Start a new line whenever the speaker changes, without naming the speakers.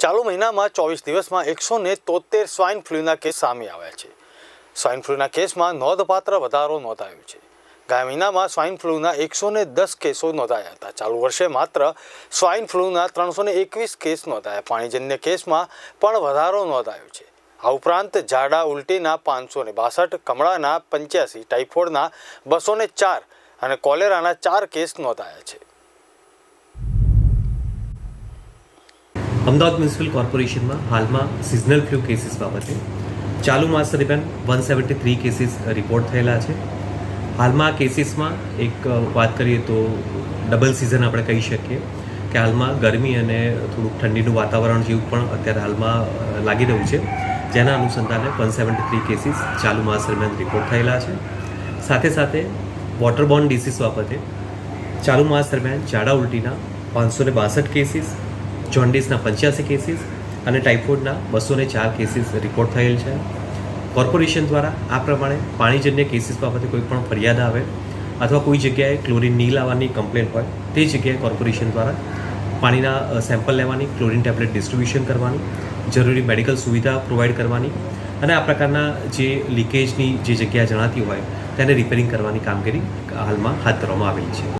ચાલુ મહિનામાં ચોવીસ દિવસમાં એકસો ને તોતેર સ્વાઇન ફ્લૂના કેસ સામે આવ્યા છે. સ્વાઇન ફ્લૂના કેસમાં નોંધપાત્ર વધારો નોંધાયો છે. ગયા મહિનામાં સ્વાઇન ફ્લૂના એકસો ને દસ કેસો નોંધાયા હતા. ચાલુ વર્ષે માત્ર સ્વાઇન ફ્લૂના ત્રણસો ને એકવીસ કેસ નોંધાયા. પાણીજન્ય કેસમાં પણ વધારો નોંધાયો છે. આ ઉપરાંત ઝાડા ઉલટીના પાંચસો ને બાસઠ, કમળાના પંચ્યાસી ટાઇફોઇડના બસો ને ચાર અને કોલેરાના ચાર કેસ નોંધાયા છે.
અમદાવાદ મ્યુનિસિપલ કોર્પોરેશનમાં હાલમાં સિઝનલ ફ્લૂ કેસીસ બાબતે ચાલુ માસ દરમિયાન one seventy three cases report થયેલા છે. હાલમાં આ કેસીસમાં એક વાત કરીએ તો ડબલ સિઝન આપણે કહી શકીએ કે હાલમાં ગરમી અને થોડુંક ઠંડીનું વાતાવરણ જેવું પણ અત્યારે હાલમાં લાગી રહ્યું છે. જેના અનુસંધાને વન સેવન્ટી થ્રી કેસીસ ચાલુ માસ દરમિયાન રિપોર્ટ થયેલા છે. સાથે સાથે વોટરબોર્ન ડિસીઝ બાબતે ચાલુ માસ દરમિયાન ઝાડા ઉલટીના પાંચસો ને બાસઠ કેસીસ જોન્ડિસના પંચ્યાસી કેસીસ અને ટાઇફોઇડના બસો ને ચાર કેસીસ રિપોર્ટ થયેલ છે. કોર્પોરેશન દ્વારા આ પ્રમાણે પાણીજન્ય કેસીસ બાબતે કોઈ પણ ફરિયાદ આવે અથવા કોઈ જગ્યાએ ક્લોરીન નહીં લાવવાની કમ્પ્લેન હોય, તે જગ્યાએ કોર્પોરેશન દ્વારા પાણીના સેમ્પલ લેવાની, ક્લોરીન ટેબ્લેટ ડિસ્ટ્રીબ્યુશન કરવાની, જરૂરી મેડિકલ સુવિધા પ્રોવાઈડ કરવાની અને આ પ્રકારના જે લીકેજની જે જગ્યા જણાતી હોય, તેને રિપેરિંગ કરવાની કામગીરી હાલમાં હાથ ધરવામાં આવેલી છે.